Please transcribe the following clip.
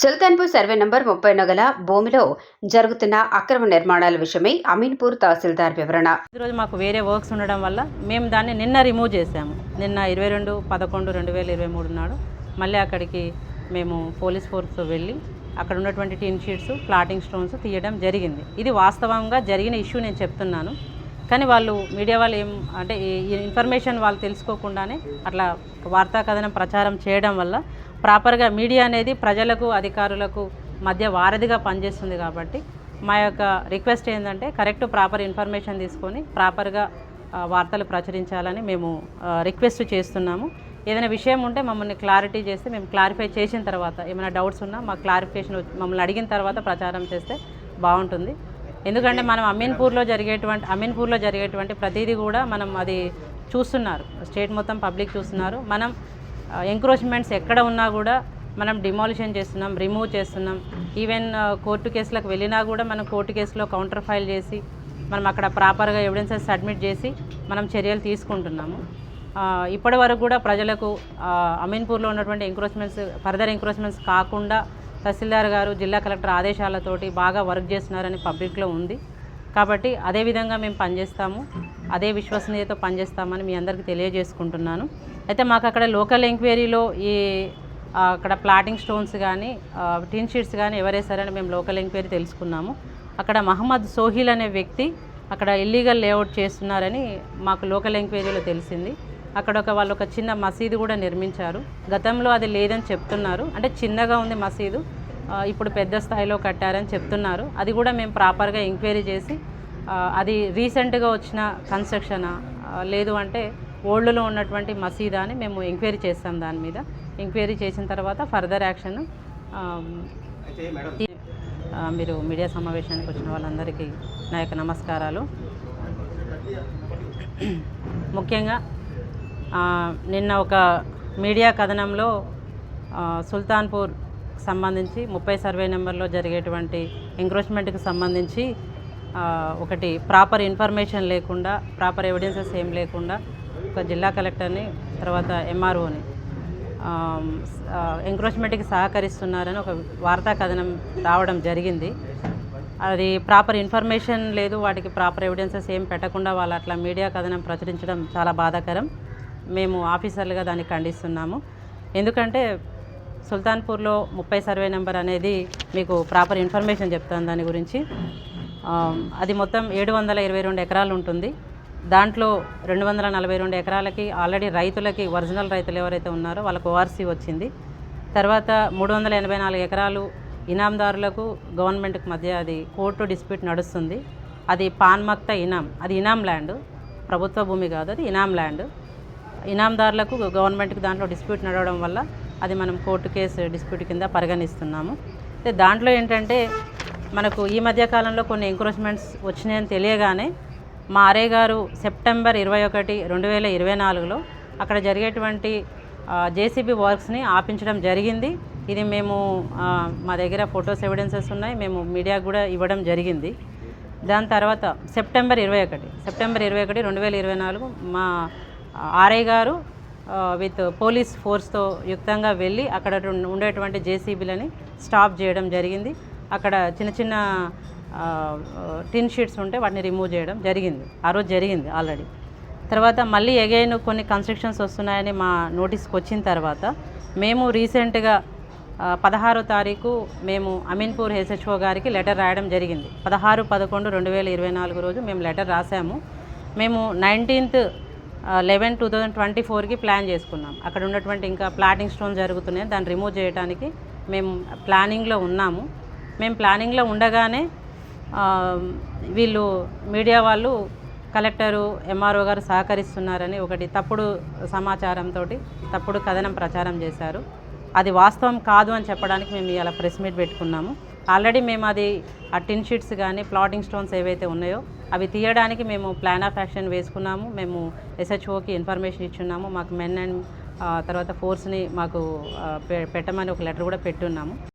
Sultanpur survey number ముప్పై నగల భూమిలో జరుగుతున్న అక్రమ నిర్మాణాల విషయమై అమీన్పూర్ తహసీల్దార్ వివరణ. ఈరోజు మాకు వేరే వర్క్స్ ఉండడం వల్ల మేము దాన్ని నిన్న రిమూవ్ చేసాము నిన్న ఇరవై రెండు పదకొండు రెండు వేల ఇరవై మూడు నాడు మళ్ళీ అక్కడికి మేము పోలీస్ ఫోర్స్తో వెళ్ళి అక్కడ ఉన్నటువంటి టీన్ షీట్స్ ప్లాటింగ్ స్టోన్స్ తీయడం జరిగింది. ఇది వాస్తవంగా జరిగిన ఇష్యూ నేను చెప్తున్నాను. కానీ వాళ్ళు మీడియా వాళ్ళు ఏం అంటే ఈ ఇన్ఫర్మేషన్ వాళ్ళు తెలుసుకోకుండానే అట్లా వార్తా కథనం ప్రచారం చేయడం వల్ల ప్రాపర్గా మీడియా అనేది ప్రజలకు అధికారులకు మధ్య వారధిగా పనిచేస్తుంది కాబట్టి మా యొక్క రిక్వెస్ట్ ఏంటంటే కరెక్ట్ ప్రాపర్ ఇన్ఫర్మేషన్ తీసుకొని ప్రాపర్గా వార్తలు ప్రచురించాలని మేము రిక్వెస్ట్ చేస్తున్నాము. ఏదైనా విషయం ఉంటే మమ్మల్ని క్లారిటీ చేస్తే మేము క్లారిఫై చేసిన తర్వాత ఏమైనా డౌట్స్ ఉన్నా మా క్లారిఫికేషన్ మమ్మల్ని అడిగిన తర్వాత ప్రచారం చేస్తే బాగుంటుంది. ఎందుకంటే మనం అమీన్పూర్లో జరిగేటువంటి అమీన్పూర్లో జరిగేటువంటి ప్రతిదీ కూడా మనం అది చూస్తున్నారు. స్టేట్ మొత్తం పబ్లిక్ చూస్తున్నారు. మనం ఎంక్రోచ్మెంట్స్ ఎక్కడ ఉన్నా కూడా మనం డిమాలిషన్ చేస్తున్నాం రిమూవ్ చేస్తున్నాం. ఈవెన్ కోర్టు కేసులకు వెళ్ళినా కూడా మనం కోర్టు కేసులో కౌంటర్ ఫైల్ చేసి మనం అక్కడ ప్రాపర్గా ఎవిడెన్సెస్ సబ్మిట్ చేసి మనం చర్యలు తీసుకుంటున్నాము. ఇప్పటి వరకు కూడా ప్రజలకు అమీన్పూర్లో ఉన్నటువంటి ఎంక్రోచ్మెంట్స్ ఫర్దర్ ఎంక్రోచ్మెంట్స్ కాకుండా తహసీల్దార్ గారు జిల్లా కలెక్టర్ ఆదేశాలతోటి బాగా వర్క్ చేస్తున్నారని పబ్లిక్లో ఉంది. కాబట్టి అదే విధంగా మేము పనిచేస్తాము. అదే విశ్వసనీయతో పనిచేస్తామని మీ అందరికీ తెలియజేసుకుంటున్నాను. అయితే మాకు అక్కడ లోకల్ ఎంక్వైరీలో ఈ అక్కడ ప్లాటింగ్ స్టోన్స్ కానీ టీన్ షీట్స్ కానీ ఎవరేసారని మేము లోకల్ ఎంక్వైరీ తెలుసుకున్నాము. అక్కడ మహమ్మద్ సోహిల్ అనే వ్యక్తి అక్కడ ఇల్లీగల్ లేఅవుట్ చేస్తున్నారని మాకు లోకల్ ఎంక్వైరీలో తెలిసింది. అక్కడ ఒక వాళ్ళు ఒక చిన్న మసీదు కూడా నిర్మించారు. గతంలో అది లేదని చెప్తున్నారు. అంటే చిన్నగా ఉంది మసీదు. ఇప్పుడు పెద్ద స్థాయిలో కట్టారని చెప్తున్నారు. అది కూడా మేము ప్రాపర్గా ఎంక్వైరీ చేసి అది రీసెంట్గా వచ్చిన కన్స్ట్రక్షనా లేదు అంటే ఓల్డ్లో ఉన్నటువంటి మసీదా అని మేము ఎంక్వైరీ చేస్తాం దాని మీద. ఎంక్వైరీ చేసిన తర్వాత ఫర్దర్ యాక్షన్ మీరు మీడియా సమావేశానికి వచ్చిన వాళ్ళందరికీ నా యొక్క నమస్కారాలు. ముఖ్యంగా నిన్న ఒక మీడియా కథనంలో సుల్తాన్పూర్ సంబంధించి ముప్పై సర్వే నెంబర్లో జరిగేటువంటి ఎంక్రోచ్మెంట్కి సంబంధించి ఒకటి ప్రాపర్ ఇన్ఫర్మేషన్ లేకుండా ప్రాపర్ ఎవిడెన్సెస్ ఏం లేకుండా ఒక జిల్లా కలెక్టర్ని తర్వాత ఎంఆర్ఓని ఎంక్రోచ్మెంట్కి సహకరిస్తున్నారని ఒక వార్తా కథనం రావడం జరిగింది. అది ప్రాపర్ ఇన్ఫర్మేషన్ లేదు వాటికి ప్రాపర్ ఎవిడెన్సెస్ ఏం పెట్టకుండా వాళ్ళు అట్లా మీడియా కథనం ప్రచురించడం చాలా బాధాకరం. మేము ఆఫీసర్లుగా దాన్ని ఖండిస్తున్నాము. ఎందుకంటే సుల్తాన్పూర్లో ముప్పై సర్వే నెంబర్ అనేది మీకు ప్రాపర్ ఇన్ఫర్మేషన్ చెప్తాను దాని గురించి. అది మొత్తం ఏడు వందల ఇరవై రెండు ఎకరాలు ఉంటుంది. దాంట్లో రెండు వందల నలభై రెండు ఎకరాలకి ఆల్రెడీ రైతులకి ఒరిజినల్ రైతులు ఎవరైతే ఉన్నారో వాళ్ళకు ఓఆర్సీ వచ్చింది. తర్వాత మూడు వందల ఎనభై నాలుగు ఎకరాలు ఇనాందారులకు గవర్నమెంట్కి మధ్య అది కోర్టు డిస్ప్యూట్ నడుస్తుంది. అది పాన్మక్త ఇనాం అది ఇనాం ల్యాండ్. ప్రభుత్వ భూమి కాదు అది ఇనాం ల్యాండ్. ఇనాందారులకు గవర్నమెంట్కి దాంట్లో డిస్ప్యూట్ నడవడం వల్ల అది మనం కోర్టు కేసు డిస్ప్యూట్ కింద పరిగణిస్తున్నాము. అయితే దాంట్లో ఏంటంటే మనకు ఈ మధ్య కాలంలో కొన్ని ఎంక్రోచ్మెంట్స్ వచ్చినాయని తెలియగానే మా ఆర్ఏ గారు సెప్టెంబర్ ఇరవై ఒకటి రెండు వేల ఇరవై నాలుగులో అక్కడ జరిగేటువంటి జేసీబీ వర్క్స్ని ఆపించడం జరిగింది. ఇది మేము మా దగ్గర ఫొటోస్ ఎవిడెన్సెస్ ఉన్నాయి. మేము మీడియాకు కూడా ఇవ్వడం జరిగింది. దాని తర్వాత సెప్టెంబర్ ఇరవై ఒకటి సెప్టెంబర్ ఇరవై ఒకటి రెండు వేల ఇరవై నాలుగు మా ఆర్ఐ గారు విత్ పోలీస్ ఫోర్స్తో యుక్తంగా వెళ్ళి అక్కడ ఉండేటువంటి జేసీబీలని స్టాప్ చేయడం జరిగింది. అక్కడ చిన్న చిన్న టిన్ షీట్స్ ఉంటే వాటిని రిమూవ్ చేయడం జరిగింది. ఆ రోజు జరిగింది ఆల్రెడీ తర్వాత మళ్ళీ ఎగైన్ కొన్ని కన్స్ట్రక్షన్స్ వస్తున్నాయని మా నోటీస్కి వచ్చిన తర్వాత మేము రీసెంట్గా పదహారో తారీఖు మేము అమీన్పూర్ హెచ్హెచ్ఓ గారికి లెటర్ రాయడం జరిగింది. పదహారు పదకొండు రెండు వేల ఇరవై నాలుగు రోజు మేము లెటర్ రాసాము. మేము nineteenth eleven two thousand twenty ఫోర్కి ప్లాన్ చేసుకున్నాం. అక్కడ ఉన్నటువంటి ఇంకా ప్లాటింగ్ స్టోన్ జరుగుతున్నాయి. దాన్ని రిమూవ్ చేయడానికి మేము ప్లానింగ్లో ఉన్నాము. మేము ప్లానింగ్లో ఉండగానే వీళ్ళు మీడియా వాళ్ళు కలెక్టరు ఎంఆర్ఓ గారు సహకరిస్తున్నారని ఒకటి తప్పుడు సమాచారంతో తప్పుడు కథనం ప్రచారం చేశారు. అది వాస్తవం కాదు అని చెప్పడానికి మేము ఇలా ప్రెస్ మీట్ పెట్టుకున్నాము. ఆల్రెడీ మేము అది ఆ టిన్ షీట్స్ కానీ ప్లాటింగ్ స్టోన్స్ ఏవైతే ఉన్నాయో అవి తీయడానికి మేము ప్లాన్ ఆఫ్ యాక్షన్ వేసుకున్నాము. మేము ఎస్హెచ్ఓకి ఇన్ఫర్మేషన్ ఇచ్చున్నాము. మాకు మెన్ అండ్ తర్వాత ఫోర్స్ని మాకు పె- పెట్టమని ఒక లెటర్ కూడా పెట్టున్నాము.